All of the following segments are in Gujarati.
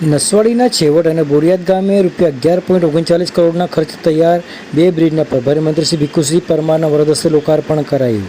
નસવાડીના છેવટ અને બોરિયાદ ગામે રૂપિયા અગિયાર પોઈન્ટ ઓગણચાલીસ કરોડના ખર્ચ તૈયાર બે બ્રિજના પ્રભારી મંત્રી શ્રી ભીખુસિંહ પરમારના વરદસ્તે લોકાર્પણ કરાયું.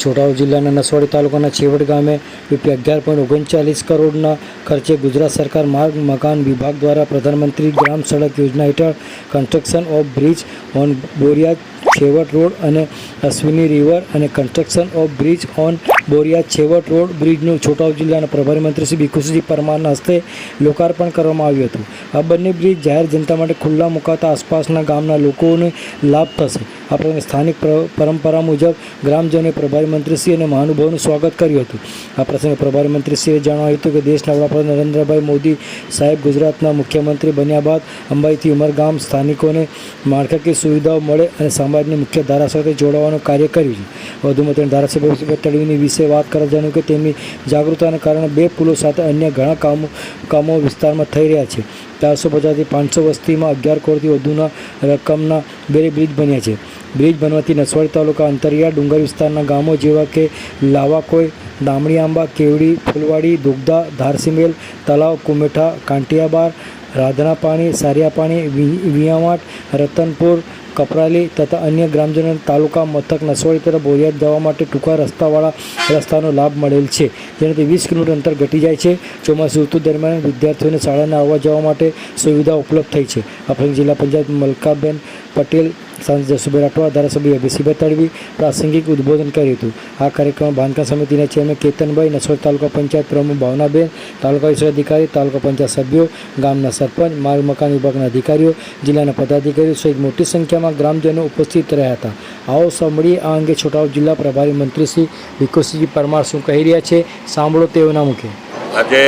છોટાઉ જિલ્લાના નસવાડી તાલુકાના છેવટ ગામે રૂપિયા અગિયાર પોઈન્ટ ઓગણચાલીસ કરોડના ખર્ચે ગુજરાત સરકાર માર્ગ, મકાન વિભાગ દ્વારા પ્રધાનમંત્રી ગ્રામ સડક યોજના હેઠળ construction of bridge on Boriyad Chhevat road અને અશ્વિની રિવર અને construction of bridge on Boriyad Chhevat road બ્રિજનું છોટાઉ જિલ્લાના પ્રભારી મંત્રી શ્રી ભીખુસિંહ પરમારના હસ્તે લોકાર્પણ કરવામાં આવ્યું હતું. આ બંને બ્રિજ જાહેર જનતા માટે ખુલ્લા મુકાતા આસપાસના ગામના લોકોને લાભ થશે. આ પ્રસંગે સ્થાનિક પરંપરા મુજબ ગ્રામજનોએ પ્રભારી મંત્રીશ્રી અને મહાનુભાવનું સ્વાગત કર્યું હતું. આ પ્રસંગે પ્રભારી મંત્રીશ્રીએ જણાવ્યું હતું કે દેશના વડાપ્રધાન નરેન્દ્રભાઈ મોદી સાહેબ ગુજરાતના મુખ્યમંત્રી બન્યા બાદ અંબાઈથી ઉમરગામ સ્થાનિકોને માળખાકીય સુવિધાઓ મળે અને સમાજની મુખ્ય ધારા સાથે જોડાવાનું કાર્ય કર્યું છે. વધુમાં તેણે ધારાસભ્ય તળવીની વિશે વાત કરતા જણાવ્યું કે તેમની જાગૃતતાના કારણે બે પુલો સાથે અન્ય ઘણા કામો કામો વિસ્તારમાં થઈ રહ્યા છે. ચારસો પચાસથી પાંચસો વસ્તીમાં અગિયાર કરોડથી વધુના રકમના બે બ્રિજ બન્યા છે. બ્રિજ બનવાથી નસવાડી તાલુકા અંતરિયાળ, ડુંગર વિસ્તારના ગામો જેવા કે લાવાકોઈ દામણી આંબા કેવડી, ફૂલવાડી દુગધા ધારસીમેલ તલાવ કુમેઠા, કાંટિયાબાર, રાધનાપાણી, સારિયાપાણી પાણી વિયાવાટ, રતનપુર કપરાલી તથા અન્ય ગ્રામજનો તાલુકા મથક નસવાડી તરફ બોરિયાદ જવા માટે ટૂંકા રસ્તાવાળા રસ્તાનો લાભ મળેલ છે. જેનાથી વીસ કિલોમીટર અંતર ઘટી જાય છે. ચોમાસુ ઋતુ દરમિયાન વિદ્યાર્થીઓને શાળાને આવવા જવા માટે સુવિધા ઉપલબ્ધ થઈ છે. આપણે જિલ્લા પંચાયત મલકાબેન પટેલ સાંસદ જસુભાઈ રાઠવા ધારાસભ્ય અભિષેકભાઈ તડવી પ્રાસંગિક ઉદ્બોધન કર્યું હતું. આ કાર્યક્રમમાં બાંધકામ સમિતિના ચેરમેન કેતનભાઈ નસોડ તાલુકા પંચાયત પ્રમુખ ભાવનાબેન, તાલુકા વિશ્વ અધિકારી, તાલુકા પંચાયત સભ્યો, ગામના સરપંચ માર્ગ મકાન વિભાગના અધિકારીઓ, જિલ્લાના પદાધિકારીઓ સહિત મોટી સંખ્યામાં ગ્રામજનો ઉપસ્થિત રહ્યા હતા. આવો સાંભળીએ આ અંગે છોટાઉ જિલ્લા પ્રભારી મંત્રી શ્રી ભીખુસિંહજી પરમાર શું કહી રહ્યા છે, સાંભળો તેઓના મુખે. આજે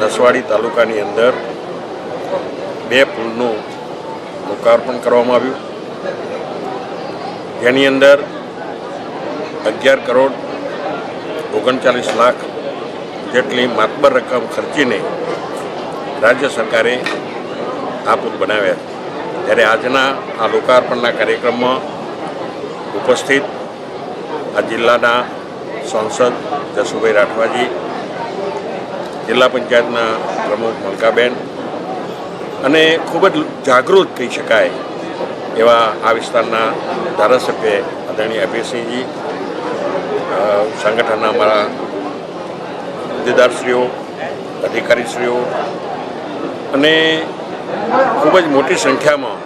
નસવાડી તાલુકાની અંદર બે પુલનું લોકાર્પણ કરવામાં આવ્યું. જેની અંદર અગિયાર કરોડ ઓગણચાલીસ લાખ જેટલી માતબર રકમ ખર્ચીને રાજ્ય સરકારે આ પુલ બનાવ્યા ત્યારે આજના આ લોકાર્પણના કાર્યક્રમમાં ઉપસ્થિત આ જિલ્લાના સાંસદ જસુભાઈ રાઠવાજી, જિલ્લા પંચાયતના પ્રમુખ મલકાબેન અને ખૂબ જ જાગૃત કહી શકાય એવા આ વિસ્તારના ધારાસભ્ય આદરણીય અભયસિંહજી સંગઠનના અમારા હોદ્દેદારશ્રીઓ અધિકારીશ્રીઓ અને ખૂબ જ મોટી સંખ્યામાં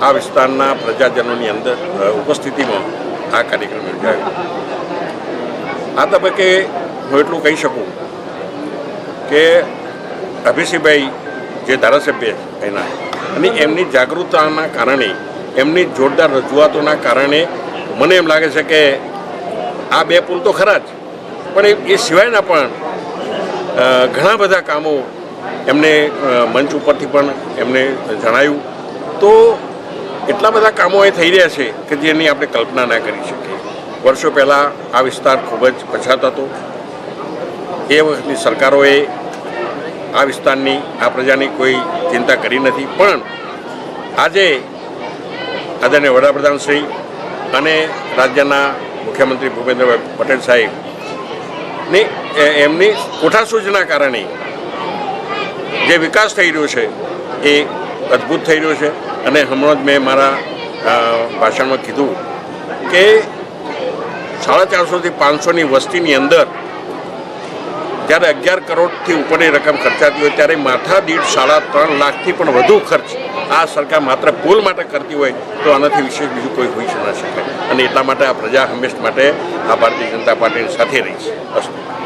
આ વિસ્તારના પ્રજાજનોની અંદર ઉપસ્થિતિમાં આ કાર્યક્રમ યોજાયો. આ તબક્કે હું એટલું કહી શકું કે અભિષેકભાઈ જે ધારાસભ્ય એના અને એમની જાગૃતતાના કારણે, એમની જોરદાર રજૂઆતોના કારણે મને એમ લાગે છે કે આ બે પુલ તો ખરા જ, પણ એ- સિવાયના પણ ઘણા બધા કામો એમને મંચ ઉપરથી પણ એમને જણાયું. તો એટલા બધા કામો એ થઈ રહ્યા છે કે જેની આપણે કલ્પના ના કરી શકીએ. વર્ષો પહેલાં આ વિસ્તાર ખૂબ જ પછાત હતો. એ વખતની સરકારોએ આ વિસ્તારની આ પ્રજાની કોઈ ચિંતા કરી નથી. પણ આજે આદરણીય વડાપ્રધાન શ્રી અને રાજ્યના મુખ્યમંત્રી ભૂપેન્દ્રભાઈ પટેલ સાહેબ ને એ- એમની કોઠાસૂચના કારણે જે વિકાસ થઈ રહ્યો છે એ અદ્ભુત થઈ રહ્યો છે. અને હમણાં જ મેં મારા ભાષણમાં કીધું કે સાડા ચારસોથી પાંચસોની વસ્તીની અંદર જ્યારે અગિયાર કરોડથી ઉપરની રકમ ખર્ચાતી હોય ત્યારે માથા દીઠ સાડા ત્રણ લાખથી પણ વધુ ખર્ચ આ સરકાર માત્ર પુલ માટે કરતી હોય તો આનાથી વિશેષ બીજું કોઈ હોઈ ન શકે અને એટલા માટે આ પ્રજા હંમેશ માટે આ ભારતીય જનતા પાર્ટીની સાથે રહી છે. અસ્તુ.